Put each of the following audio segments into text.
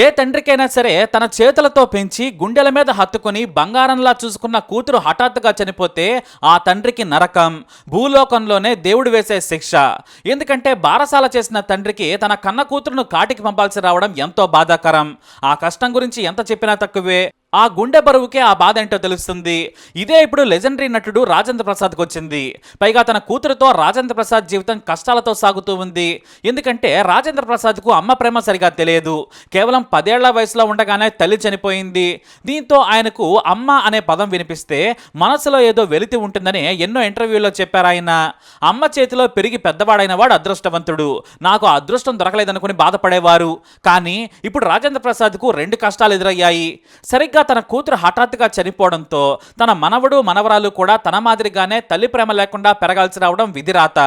ఏ తండ్రికైనా సరే తన చేతులతో పెంచి గుండెల మీద హత్తుకుని బంగారంలా చూసుకున్న కూతురు హఠాత్తుగా చనిపోతే ఆ తండ్రికి నరకం. భూలోకంలోనే దేవుడు వేసే శిక్ష. ఎందుకంటే బారసాల చేసిన తండ్రికి తన కన్న కూతురును కాటికి పంపాల్సి రావడం ఎంతో బాధాకరం. ఆ కష్టం గురించి ఎంత చెప్పినా తక్కువే. ఆ గుండె బరువుకే ఆ బాధ ఏంటో తెలుస్తుంది. ఇదే ఇప్పుడు లెజెండరీ నటుడు రాజేంద్ర ప్రసాద్కి వచ్చింది. పైగా తన కూతురుతో రాజేంద్ర ప్రసాద్ జీవితం కష్టాలతో సాగుతూ ఉంది. ఎందుకంటే రాజేంద్ర ప్రసాద్కు అమ్మ ప్రేమ సరిగా తెలియదు. కేవలం పదేళ్ళ వయసులో ఉండగానే తల్లి చనిపోయింది. దీంతో ఆయనకు అమ్మ అనే పదం వినిపిస్తే మనసులో ఏదో వెలితి ఉంటుందని ఎన్నో ఇంటర్వ్యూలో చెప్పారు ఆయన. అమ్మ చేతిలో పెరిగి పెద్దవాడైన వాడు అదృష్టవంతుడు. నాకు అదృష్టం దొరకలేదనుకుని బాధపడేవారు. కానీ ఇప్పుడు రాజేంద్ర ప్రసాద్కు రెండు కష్టాలు ఎదురయ్యాయి. సరిగ్గా తన కూతురు హఠాత్తుగా చనిపోవడంతో తన మనవడు మనవరాలు కూడా తన మాదిరిగానే తల్లి ప్రేమ లేకుండా పెరగాల్సి రావడం విధిరాత.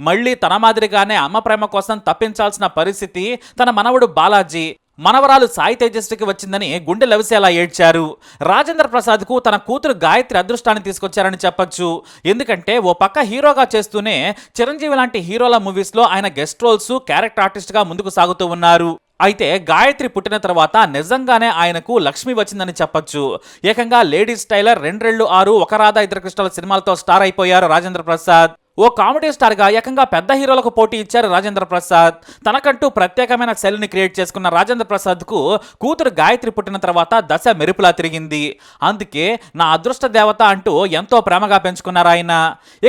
మళ్ళీ తన మాదిరిగానే అమ్మ ప్రేమ కోసం తప్పించాల్సిన పరిస్థితి తన మనవడు బాలాజీ మనవరాలు సాయి తేజస్వికి వచ్చిందని గుండె లవిసేలా ఏడ్చారు. రాజేంద్ర ప్రసాద్కు తన కూతురు గాయత్రి అదృష్టాన్ని తీసుకొచ్చారని చెప్పొచ్చు. ఎందుకంటే ఓ పక్క హీరోగా చేస్తూనే చిరంజీవి లాంటి హీరోల మూవీస్లో ఆయన గెస్ట్ రోల్స్ క్యారెక్టర్ ఆర్టిస్ట్గా ముందుకు సాగుతూ ఉన్నారు. అయితే గాయత్రి పుట్టిన తర్వాత నిజంగానే ఆయనకు లక్ష్మి వచ్చిందని చెప్పొచ్చు. ఏకంగా లేడీస్ టైలర్ రెండ్రెళ్ళు ఆరు ఒక రాధా ఇద్దరు కృష్ణల సినిమాలతో స్టార్ అయిపోయారు రాజేంద్ర ప్రసాద్. ఓ కామెడీ స్టార్గా ఏకంగా పెద్ద హీరోలకు పోటీ ఇచ్చారు రాజేంద్ర ప్రసాద్. తనకంటూ ప్రత్యేకమైన శైలిని క్రియేట్ చేసుకున్న రాజేంద్ర ప్రసాద్కు కూతురు గాయత్రి పుట్టిన తర్వాత దశ మెరుపులా తిరిగింది. అందుకే నా అదృష్ట దేవత అంటూ ఎంతో ప్రేమగా పెంచుకున్నారు ఆయన.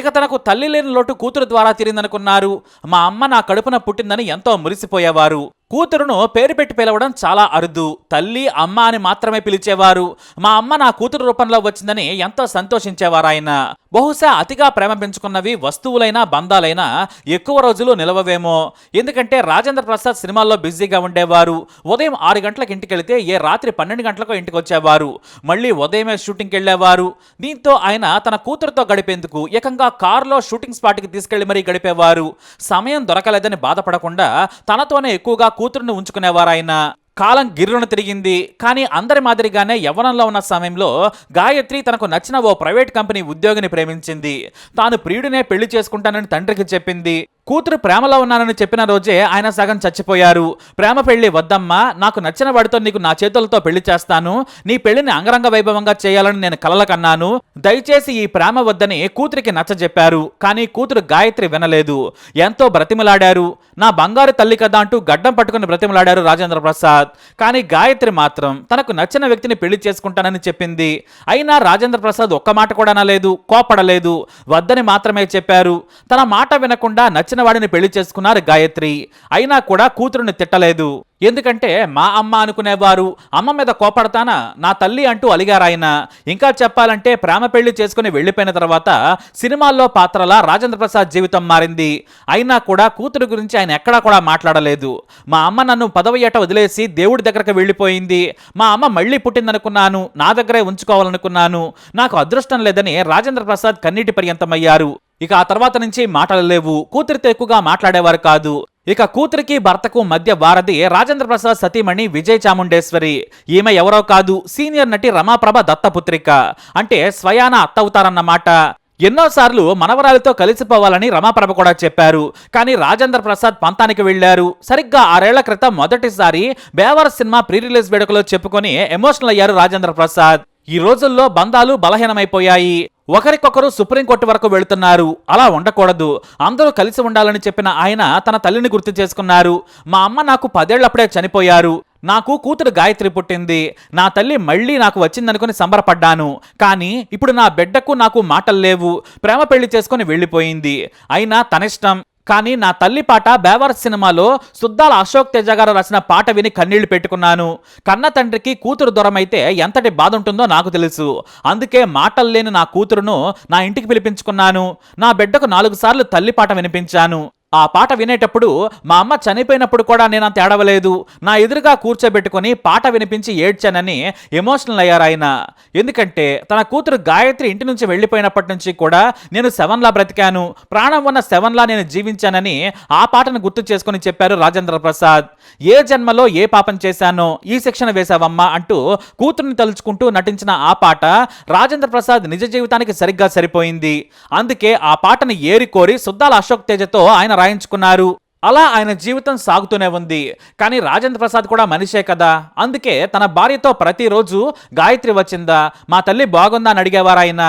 ఇక తనకు తల్లి లేని లోటు కూతురు ద్వారా తీరిందనుకున్నారు. మా అమ్మ నా కడుపున పుట్టిందని ఎంతో మురిసిపోయేవారు. కూతురును పేరు పెట్టి పిలవడం చాలా అరుదు. తల్లి అమ్మ అని మాత్రమే పిలిచేవారు. మా అమ్మ నా కూతురు రూపంలో వచ్చిందని ఎంతో సంతోషించేవారు ఆయన బహుశా అతిగా ప్రేమ పెంచుకున్నవి వస్తువులైనా బంధాలైనా ఎక్కువ రోజులు నిలవవేమో. ఎందుకంటే రాజేంద్ర ప్రసాద్ సినిమాల్లో బిజీగా ఉండేవారు. ఉదయం ఆరు గంటలకు ఇంటికి వెళితే ఏ రాత్రి పన్నెండు గంటలకు ఇంటికి వచ్చేవారు మళ్ళీ ఉదయమే షూటింగ్కి వెళ్ళేవారు దీంతో ఆయన తన కూతురుతో గడిపేందుకు ఏకంగా కారులో షూటింగ్ స్పాట్కి తీసుకెళ్ళి మరీ గడిపేవారు. సమయం దొరకలేదని బాధపడకుండా తనతోనే ఎక్కువగా కూతురుని ఉంచుకునేవారాయన కాలం గిర్రున తిరిగింది. కానీ అందరి మాదిరిగానే యవ్వనంలో ఉన్న సమయంలో గాయత్రి తనకు నచ్చిన ఓ ప్రైవేట్ కంపెనీ ఉద్యోగిని ప్రేమించింది. తాను ప్రియుడినే పెళ్ళి చేసుకుంటానని తండ్రికి చెప్పింది. కూతురు ప్రేమలో ఉన్నానని చెప్పిన రోజే ఆయన సగం చచ్చిపోయారు. ప్రేమ పెళ్ళి వద్దమ్మా నాకు నచ్చిన వాడితో నీకు నా చేతులతో పెళ్ళి చేస్తాను. నీ పెళ్ళిని అంగరంగ వైభవంగా చేయాలని నేను కలల కన్నాను. దయచేసి ఈ ప్రేమ వద్దని కూతురికి నచ్చజెప్పారు. కానీ కూతురు గాయత్రి వినలేదు. ఎంతో బ్రతిమలాడారు. నా బంగారు తల్లి కదా అంటూ గడ్డం పట్టుకుని బ్రతిమలాడారు రాజేంద్ర ప్రసాద్. కానీ గాయత్రి మాత్రం తనకు నచ్చిన వ్యక్తిని పెళ్ళి చేసుకుంటానని చెప్పింది. అయినా రాజేంద్ర ప్రసాద్ ఒక్క మాట కూడా అనలేదు కోపడలేదు వద్దని మాత్రమే చెప్పారు. తన మాట వినకుండా నచ్చిన వాడిని పెళ్ళి చేసుకున్నారు గాయత్రి. అయినా కూడా కూతురుని తిట్టలేదు. ఎందుకంటే మా అమ్మ అనుకునేవారు అమ్మ మీద కోపడతానా? నా తల్లి అంటూ అలిగారాయన ఇంకా చెప్పాలంటే ప్రేమ పెళ్ళి చేసుకుని వెళ్ళిపోయిన తర్వాత సినిమాల్లో పాత్రలా రాజేంద్ర ప్రసాద్ జీవితం మారింది. అయినా కూడా కూతురు గురించి ఆయన ఎక్కడా కూడా మాట్లాడలేదు. మా అమ్మ నన్ను పదవి ఏట వదిలేసి దేవుడి దగ్గరకు వెళ్ళిపోయింది. మా అమ్మ మళ్ళీ పుట్టిందనుకున్నాను నా దగ్గరే ఉంచుకోవాలనుకున్నాను. నాకు అదృష్టం లేదని రాజేంద్ర ప్రసాద్ కన్నీటి పర్యంతమయ్యారు. ఇక ఆ తర్వాత నుంచి మాటలు లేవు. కూతురితో ఎక్కువగా మాట్లాడేవారు కాదు. ఇక కూతురికి భర్తకు మధ్య వారధి రాజేంద్ర ప్రసాద్ సతీమణి విజయ్ చాముండేశ్వరి. ఈమె ఎవరో కాదు సీనియర్ నటి రమాప్రభ దత్తపుత్రిక. అంటే స్వయాన అత్త అవుతారన్నమాట ఎన్నోసార్లు మనవరాలితో కలిసిపోవాలని రమాప్రభ కూడా చెప్పారు. కానీ రాజేంద్ర ప్రసాద్ పంతానికి వెళ్ళారు సరిగ్గా ఆరేళ్ళ క్రితం మొదటిసారి బేవర్ సినిమా ప్రీ రిలీజ్ వేడుకలో చెప్పుకొని ఎమోషనల్ అయ్యారు రాజేంద్ర ప్రసాద్. ఈ రోజుల్లో బంధాలు బలహీనమైపోయాయి. ఒకరికొకరు సుప్రీంకోర్టు వరకు వెళుతున్నారు. అలా ఉండకూడదు. అందరూ కలిసి ఉండాలని చెప్పిన ఆయన తన తల్లిని గుర్తు చేసుకున్నారు. మా అమ్మ నాకు పదేళ్ళప్పుడే చనిపోయారు. నాకు కూతురు గాయత్రి పుట్టింది. నా తల్లి మళ్ళీ నాకు వచ్చిందనుకుని సంబరపడ్డాను. కానీ ఇప్పుడు నా బిడ్డకు నాకు మాటలు లేవు. ప్రేమ పెళ్ళి చేసుకుని వెళ్ళిపోయింది. అయినా తనిష్టం. కానీ నా తల్లి పాట బేవర్ సినిమాలో సుద్దాల అశోక్ తేజ గారు రాసిన పాట విని కన్నీళ్ళు పెట్టుకున్నాను. కన్న తండ్రికి కూతురు దూరమైతే ఎంతటి బాధ ఉంటుందో నాకు తెలుసు. అందుకే మాటలు లేని నా కూతురును నా ఇంటికి పిలిపించుకున్నాను. నా బిడ్డకు నాలుగు సార్లు తల్లి పాట వినిపించాను. ఆ పాట వినేటప్పుడు మా అమ్మ చనిపోయినప్పుడు కూడా నేను అంత ఏడవలేదు. నా ఎదురుగా కూర్చోబెట్టుకొని పాట వినిపించి ఏడ్చానని ఎమోషనల్ అయ్యారు ఆయన. ఎందుకంటే తన కూతురు గాయత్రి ఇంటి నుంచి వెళ్ళిపోయినప్పటి నుంచి కూడా నేను సెవెన్లా బ్రతికాను. ప్రాణం ఉన్న సెవెన్లా నేను జీవించానని ఆ పాటను గుర్తు చేసుకొని చెప్పారు రాజేంద్ర ప్రసాద్. ఏ జన్మలో ఏ పాపం చేశానో ఈ శిక్షణ వేశావమ్మా అంటూ కూతుర్ని తలుచుకుంటూ నటించిన ఆ పాట రాజేంద్ర ప్రసాద్ నిజ జీవితానికి సరిగ్గా సరిపోయింది. అందుకే ఆ పాటను ఏరి కోరి సుద్దాల అశోక్ తేజతో ఆయన రాయించుకున్నారు. అలా ఆయన జీవితం సాగుతూనే ఉంది. కానీ రాజేంద్ర ప్రసాద్ కూడా మనిషే కదా. అందుకే తన భార్యతో ప్రతిరోజు గాయత్రి వచ్చిందా? మా తల్లి బాగుందా అని అడిగేవారాయన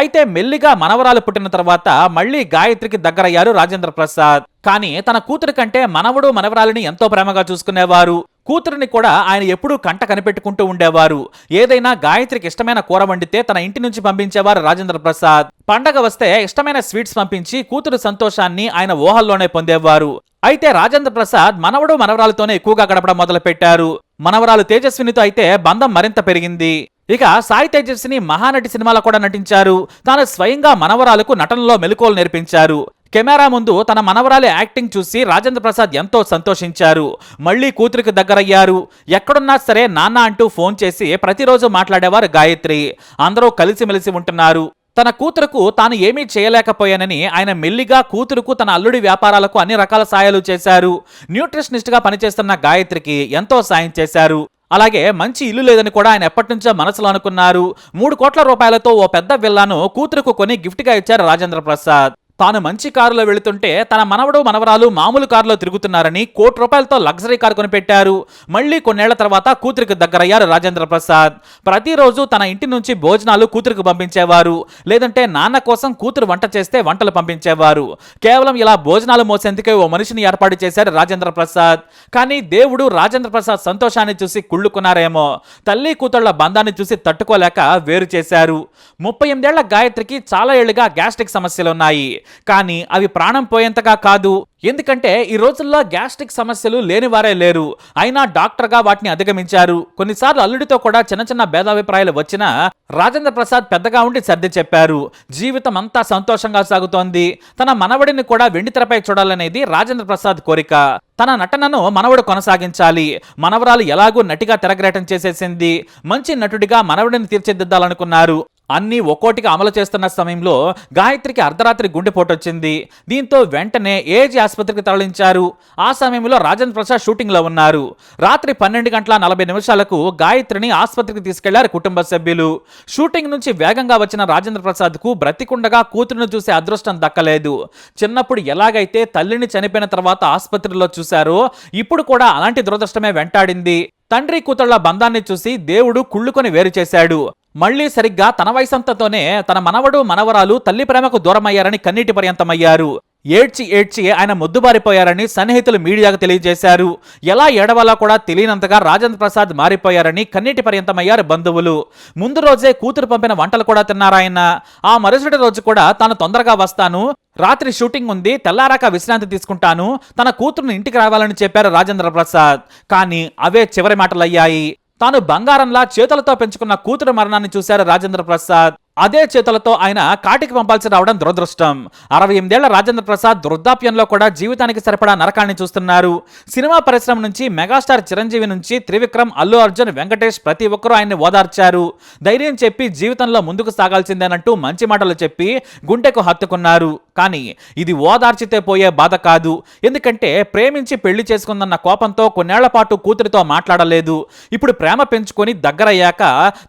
అయితే మెల్లిగా మనవరాలు పుట్టిన తర్వాత మళ్ళీ గాయత్రికి దగ్గరయ్యారు రాజేంద్ర ప్రసాద్. కానీ తన కూతురు కంటే మనవడు మనవరాలిని ఎంతో ప్రేమగా చూసుకునేవారు. కూతురిని కూడా ఆయన ఎప్పుడూ కంట కనిపెట్టుకుంటూ ఉండేవారు. ఏదైనా గాయత్రికి ఇష్టమైన కూర వండితే తన ఇంటి నుంచి పంపించేవారు రాజేంద్ర ప్రసాద్. పండగ వస్తే ఇష్టమైన స్వీట్స్ పంపించి కూతురు సంతోషాన్ని ఆయన ఊహల్లోనే పొందేవారు. అయితే రాజేంద్ర ప్రసాద్ మనవడు మనవరాలతోనే ఎక్కువగా గడపడం మొదలుపెట్టారు. మనవరాలు తేజస్వినితో అయితే బంధం మరింత పెరిగింది. ఇక సాయి తేజస్విని మహానటి సినిమాలో కూడా నటించారు. తాను స్వయంగా మనవరాలకు నటనలో మెలకువలు నేర్పించారు. కెమెరా ముందు తన మనవరాలి యాక్టింగ్ చూసి రాజేంద్ర ప్రసాద్ ఎంతో సంతోషించారు. మళ్ళీ కూతురికి దగ్గరయ్యారు. ఎక్కడున్నా సరే నాన్న అంటూ ఫోన్ చేసి ప్రతిరోజు మాట్లాడేవారు గాయత్రి. అందరూ కలిసిమెలిసి ఉంటున్నారు. తన కూతురుకు తాను ఏమీ చేయలేకపోయానని ఆయన మెల్లిగా కూతురుకు తన అల్లుడి వ్యాపారాలకు అన్ని రకాల సాయాలు చేశారు. న్యూట్రిషనిస్ట్గా పనిచేస్తున్న గాయత్రికి ఎంతో సాయం చేశారు. అలాగే మంచి ఇల్లు లేదని కూడా ఆయన ఎప్పటి నుంచో మనసులో అనుకున్నారు. మూడు కోట్ల రూపాయలతో ఓ పెద్ద విల్లాను కూతురుకు కొని గిఫ్ట్గా ఇచ్చారు రాజేంద్ర ప్రసాద్. తాను మంచి కారులో వెళుతుంటే తన మనవడు మనవరాలు మామూలు కారులో తిరుగుతున్నారని కోటి రూపాయలతో లగ్జరీ కారు కొనిపెట్టారు. మళ్ళీ కొన్నేళ్ళ తర్వాత కూతురికి దగ్గరయ్యారు రాజేంద్ర ప్రసాద్. ప్రతిరోజు తన ఇంటి నుంచి భోజనాలు కూతురికి పంపించేవారు. లేదంటే నాన్న కోసం కూతురు వంట చేస్తే వంటలు పంపించేవారు. కేవలం ఇలా భోజనాలు మోసేందుకే ఓ మనిషిని ఏర్పాటు చేశారు రాజేంద్ర ప్రసాద్. కానీ దేవుడు రాజేంద్ర ప్రసాద్ సంతోషాన్ని చూసి కుళ్ళుకున్నారేమో. తల్లి కూతుళ్ళ బంధాన్ని చూసి తట్టుకోలేక వేరు చేశారు. ముప్పై ఎనిమిదేళ్ళ గాయత్రికి చాలా ఏళ్ళుగా గ్యాస్ట్రిక్ సమస్యలున్నాయి. కానీ అవి ప్రాణం పోయేంతగా కాదు. ఎందుకంటే ఈ రోజుల్లో గ్యాస్ట్రిక్ సమస్యలు లేనివారే లేరు. అయినా డాక్టర్గా వాటిని అధిగమించారు. కొన్నిసార్లు అల్లుడితో కూడా చిన్న చిన్న భేదాభిప్రాయాలు వచ్చినా రాజేంద్ర ప్రసాద్ పెద్దగా ఉండి సర్ది చెప్పారు. జీవితం అంతా సంతోషంగా సాగుతోంది. తన మనవడిని కూడా వెండితెరపై చూడాలనేది రాజేంద్ర ప్రసాద్ కోరిక. తన నటనను మనవడు కొనసాగించాలి. మనవరాలు ఎలాగూ నటిగా తెరగ్రేటం చేసేసింది. మంచి నటుడిగా మనవడిని తీర్చిదిద్దాలనుకున్నారు. అన్నీ ఒక్కోటిగా అమలు చేస్తున్న సమయంలో గాయత్రికి అర్ధరాత్రి గుండెపోటు వచ్చింది. దీంతో వెంటనే ఏజీ ఆసుపత్రికి తరలించారు. ఆ సమయంలో రాజేంద్ర ప్రసాద్ షూటింగ్లో ఉన్నారు. రాత్రి పన్నెండు గంటల నలభై నిమిషాలకు గాయత్రిని ఆసుపత్రికి తీసుకెళ్ళారు కుటుంబ సభ్యులు. షూటింగ్ నుంచి వేగంగా వచ్చిన రాజేంద్ర ప్రసాద్కు బ్రతికుండగా కూతురును చూసే అదృష్టం దక్కలేదు. చిన్నప్పుడు ఎలాగైతే తల్లిని చనిపోయిన తర్వాత ఆసుపత్రిలో చూశారో ఇప్పుడు కూడా అలాంటి దురదృష్టమే వెంటాడింది. తండ్రి కూతుళ్ళ బంధాన్ని చూసి దేవుడు కుళ్ళుకొని వేరు చేశాడు. మళ్ళీ సరిగ్గా తన వయసంతతోనే తన మనవడు మనవరాలు తల్లి ప్రేమకు దూరమయ్యారని కన్నీటి పర్యంతమయ్యారు. ఏడ్చి ఏడ్చి ఆయన ముద్దుబారిపోయారని సన్నిహితులు మీడియాకు తెలియజేశారు. ఎలా ఏడవాలో కూడా తెలియనంతగా రాజేంద్ర ప్రసాద్ మారిపోయారని కన్నీటి పర్యంతమయ్యారు బంధువులు. ముందు రోజే కూతురు పంపిన వంటలు కూడా తిన్నారాయన. ఆ మరుసటి రోజు కూడా తాను తొందరగా వస్తాను. రాత్రి షూటింగ్ ఉంది తెల్లారాక విశ్రాంతి తీసుకుంటాను. తన కూతురుని ఇంటికి రావాలని చెప్పారు రాజేంద్ర ప్రసాద్. కానీ అవే చివరి మాటలయ్యాయి. తాను బంగారంలా చేతులతో పెంచుకున్న కూతురు మరణాన్ని చూశారు రాజేంద్ర ప్రసాద్. అదే చేతులతో ఆయన కాటికి పంపాల్సి రావడం దురదృష్టం. అరవై ఎనిమిదేళ్ళ రాజేంద్ర ప్రసాద్ వృద్ధాప్యంలో కూడా జీవితానికి సరిపడా నరకాన్ని చూస్తున్నారు. సినిమా పరిశ్రమ నుంచి మెగాస్టార్ చిరంజీవి నుంచి త్రివిక్రమ్ అల్లు అర్జున్ వెంకటేష్ ప్రతి ఒక్కరూ ఆయన్ని ఓదార్చారు. ధైర్యం చెప్పి జీవితంలో ముందుకు సాగాల్సిందేనంటూ మంచి మాటలు చెప్పి గుండెకు హత్తుకున్నారు. కానీ ఇది ఓదార్చితే పోయే బాధ కాదు. ఎందుకంటే ప్రేమించి పెళ్ళి చేసుకుందన్న కోపంతో కొన్నేళ్ళ పాటు కూతురితో మాట్లాడలేదు. ఇప్పుడు ప్రేమ పెంచుకొని దగ్గరయ్యాక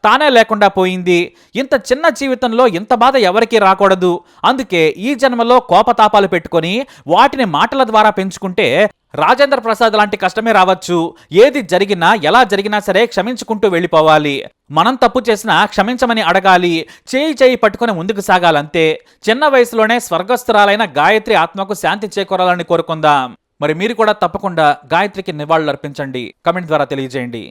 తానే లేకుండా పోయింది. ఇంత చిన్న జీవితంలో ఇంత బాధ ఎవరికీ రాకూడదు. అందుకే ఈ జన్మలో కోపతాపాలు పెట్టుకొని వాటిని మాటల ద్వారా పెంచుకుంటే రాజేంద్ర ప్రసాద్ లాంటి కష్టమే రావచ్చు. ఏది జరిగినా ఎలా జరిగినా సరే క్షమించుకుంటూ వెళ్ళిపోవాలి. మనం తప్పు చేసినా క్షమించమని అడగాలి. చేయి చేయి పట్టుకొని ముందుకు సాగాలంతే. చిన్న వయసులోనే స్వర్గస్థురాలైన గాయత్రి ఆత్మకు శాంతి చేకూరాలని కోరుకుందాం. మరి మీరు కూడా తప్పకుండా గాయత్రికి నివాళులు అర్పించండి కమెంట్ ద్వారా తెలియజేయండి.